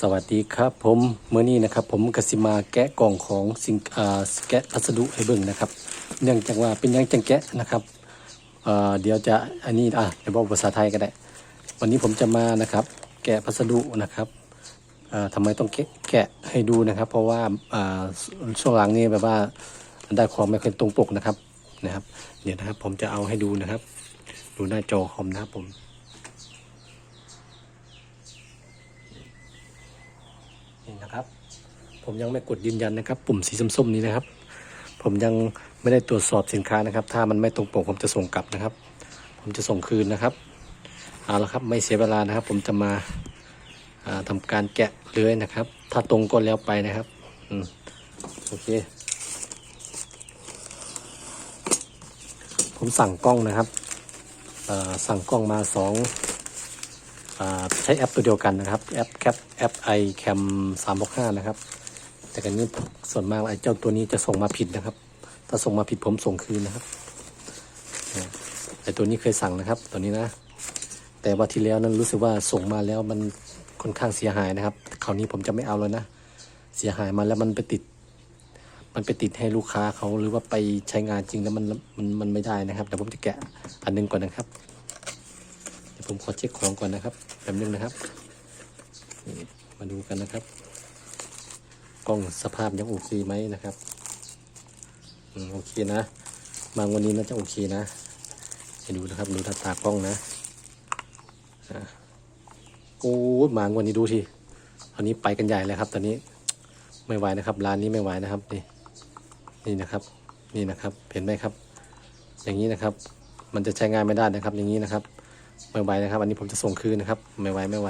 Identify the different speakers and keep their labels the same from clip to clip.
Speaker 1: สวัสดีครับผมเมื่อนี้นะครับ ผมกสิมาแกะกล่องของสิ่งอ่าแกะพัสดุให้เบิ่งนะครับ เนื่องจากว่าเป็นยังจังแกะนะครับเอ่อเดี๋ยวจะอันนี้อะเดี๋ยวบอกภาษาไทยก็ได้ วันนี้ผมจะมานะครับ แกะพัสดุนะครับอ่าทำไมต้องแกะแกะให้ดูนะครับ เพราะว่าอ่าช่วงหลังนี้แบบว่าได้ความไม่ค่อยตรงปกนะครับนะครับ เดี๋ยวนะครับผมจะเอาให้ดูนะครับ ดูหน้าจอคอมนะครับผม นี่นะครับ ผมยังไม่กดยืนยันนะครับ ปุ่มสีส้มๆนี้นะครับ ผมยังไม่ได้ตรวจสอบสินค้านะครับ ถ้ามันไม่ตรงปกผมจะส่งกลับนะครับ ผมจะส่งคืนนะครับเอาละครับไม่เสียเวลานะครับ ผมจะมาอ่าทำการแกะเลื้อยนะครับ ถ้าตรงก็แล้วไปนะครับอืมโอเคผมสั่งกล้องนะครับสั่งกล้องมาสอง ใช้แอปตัวเดียวกันนะครับ แอปแคปแอปไอแคมสามหกห้านะครับ แต่กันนี้ส่วนมากไอ้เจ้าตัวนี้จะส่งมาผิดนะครับ ถ้าส่งมาผิดผมส่งคืนนะครับไอ้ตัวนี้เคยสั่งนะครับ ตัวนี้นะ แต่ว่าที่แล้วนั้นรู้สึกว่าส่งมาแล้วมันค่อนข้างเสียหายนะครับคราวนี้ผมจะไม่เอาแล้วนะ เสียหายมาแล้วมันไปติด มันไปติดให้ลูกค้าเขาหรือว่าไปใช้งานจริงแล้วมันมันมันไม่ได้นะครับเดี๋ยวผมจะแกะอันหนึงก่อนนะครับ ผมขอเช็คของก่อนนะครับแป๊บนึงนะครับมาดูกันนะครับ กล้องสภาพยังโอเคไหมนะครับอโอเคนะมาวันนี้น่าจะโอเคนะให้ดูนะครับดูตาตากล้องนะอะโอ้มาวันนี้ดูทีตอนนี้ไปกันใหญ่เลยครับ ตอนนี้ไม่ไหวนะครับ ร้านนี้ไม่ไหวนะครับนี่นี่นะครับ นี่นะครับ เห็นไหมครับ อย่างนี้นะครับ มันจะใช้งานไม่ได้นะครับ อย่างนี้นะครับ ไม่ไหวนะครับ อันนี้ผมจะส่งคืนนะครับ ไม่ไหวไม่ไหว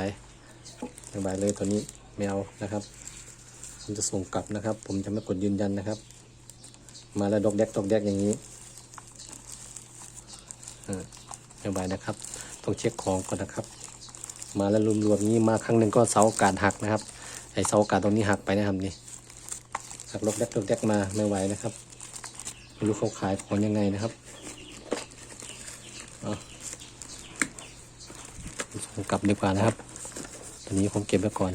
Speaker 1: ไม่ไหวเลยตัวนี้ไม่เอานะครับ ผมจะส่งกลับนะครับ ผมจะไม่กดยืนยันนะครับ มาแล้วดอกแดกดอกแดกอย่างนี้ไม่ไหวนะครับ ต้องเช็คของก่อนนะครับ มาแล้วรวมๆนี้มาครั้งหนึ่งก็เสาอากาศหักนะครับไอเสาอากาศตรงนี้หักไปนะครับนี่หักดอกแดกดอกแดกมาไม่ไหวนะครับไม่รู้เขาขายของยังไงนะครับอาส่ง กลับดีกว่านะครับตอนนี้ผมเก็บไว้ก่อน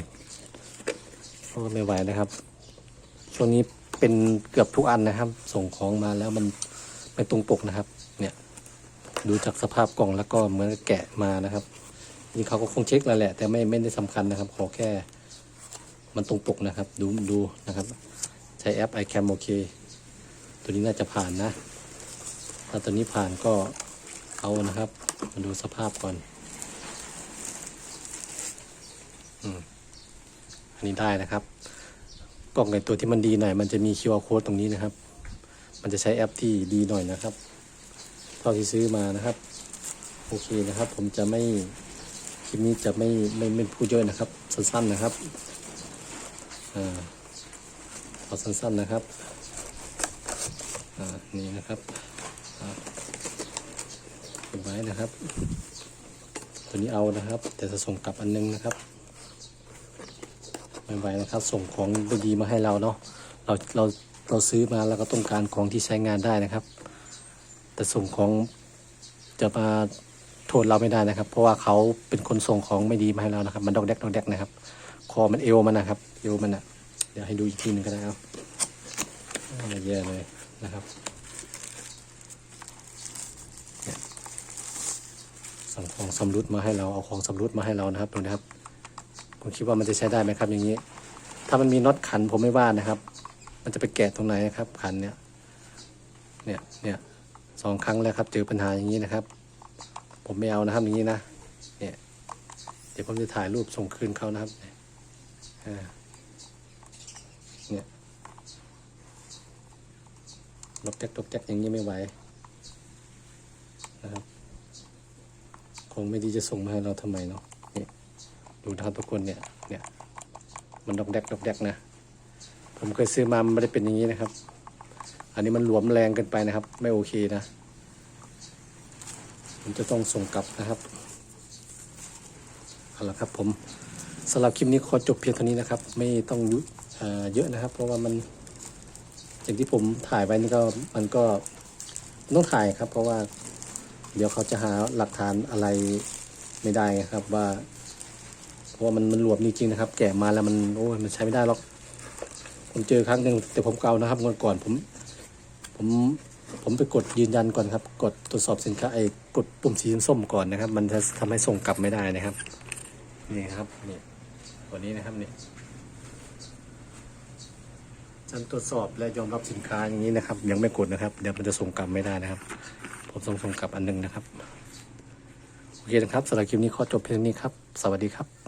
Speaker 1: เพราะไม่ไหวนะครับ ช่วงนี้เป็นเกือบทุกอันนะครับ ส่งของมาแล้วมันไม่ตรงปกนะครับ เนี่ย ดูจากสภาพกล่องแล้วก็เหมือนแกะมานะครับนี่เขาก็คงเช็คแล้วแหละ แต่ไม่ไม่ได้สำคัญนะครับ ขอแค่มันตรงปกนะครับ ดูดูนะครับ ใช้แอป iCam โอเค ตัวนี้น่าจะผ่านนะ ถ้าตัวนี้ผ่านก็เอานะครับ มาดูสภาพก่อน อันนี้ได้นะครับ กล่องในตัวที่มันดีหน่อย มันจะมี QR code ตรงนี้นะครับ มันจะใช้แอปที่ดีหน่อยนะครับ เท่าที่ซื้อมานะครับ โอเคนะครับ ผมจะไม่คลิปนี้จะไม่ไม่ไม่พูดเยอะนะครับ สั้นๆนะครับอ่าเอาสั้นๆนะครับอ่านี่นะครับเก็บไว้นะครับ ตัวนี้เอานะครับ แต่จะส่งกลับอันนึงนะครับ ไม่ไหวนะครับ ส่งของดีๆมาให้เราเนาะเราเราเราซื้อมาแล้วก็ต้องการของที่ใช้งานได้นะครับ แต่ส่งของจะมาโทษเราไม่ได้นะครับ เพราะว่าเขาเป็นคนส่งของไม่ดีมาให้เรานะครับ มันดอกแดกดอกแดกนะครับ คอมันเอวมันนะครับเอวมันอะ เดี๋ยวให้ดูอีกทีหนึ่งก็ได้ครับอ่าแย่เลยนะครับสั่งของสำรุดมาให้เราเอาของสำรุดมาให้เรานะครับดูนะครับ ผมคิดว่ามันจะใช้ได้ไหมครับ อย่างนี้ ถ้ามันมีน็อตขันผมไม่ว่านะครับ มันจะไปแกะตรงไหนนะครับ ขันเนี่ย เนี่ยเนี่ยสองครั้งแล้วครับ เจอปัญหาอย่างนี้นะครับ ผมไม่เอานะครับอย่างนี้นะเนี่ย เดี๋ยวผมจะถ่ายรูปส่งคืนเขานะครับอ่าเนี่ยลกแจ๊กลกแจ๊กอย่างนี้ไม่ไหวนะครับ คงไม่ดีจะส่งมาให้เราทำไมเนาะ ดูนะครับทุกคนเนี่ยเนี่ยมันดอกแดกดอกแดกนะ ผมเคยซื้อมามันไม่ได้เป็นอย่างนี้นะครับ อันนี้มันหลวมแรงเกินไปนะครับ ไม่โอเคนะผมจะต้องส่งกลับนะครับเอาละครับผมสำหรับคลิปนี้ขอจบเพียงเท่านี้นะครับ ไม่ต้องเอเยอะนะครับ เพราะว่ามันอย่างที่ผมถ่ายไว้นี่ก็มันก็ต้องถ่ายครับ เพราะว่าเดี๋ยวเขาจะหาหลักฐานอะไรไม่ได้ครับว่า พราะมันมันหลวมจริงๆนะครับ แกะมาแล้วมันโอ้ยมันใช้ไม่ได้หรอก ผมเจอครั้งหนึ่งแต่ผมเกานะครับเมื่อก่อนผม ผมผมไปกดยืนยันก่อนครับ กดตรวจสอบสินค้าไอ้กดปุ่มสีส้มก่อนนะครับ มันจะทำให้ส่งกลับไม่ได้นะครับ นี่ครับนี่ตัวนี้นะครับนี่ฉันตรวจสอบและยอมรับสินค้าอย่างนี้นะครับ ยังไม่กดนะครับ เดี๋ยวมันจะส่งกลับไม่ได้นะครับ ผมส่งส่งกลับอันหนึงนะครับโอเคนะครับสำหรับคลิปนี้ขอจบเพียงเท่านี้ครับ สวัสดีครับ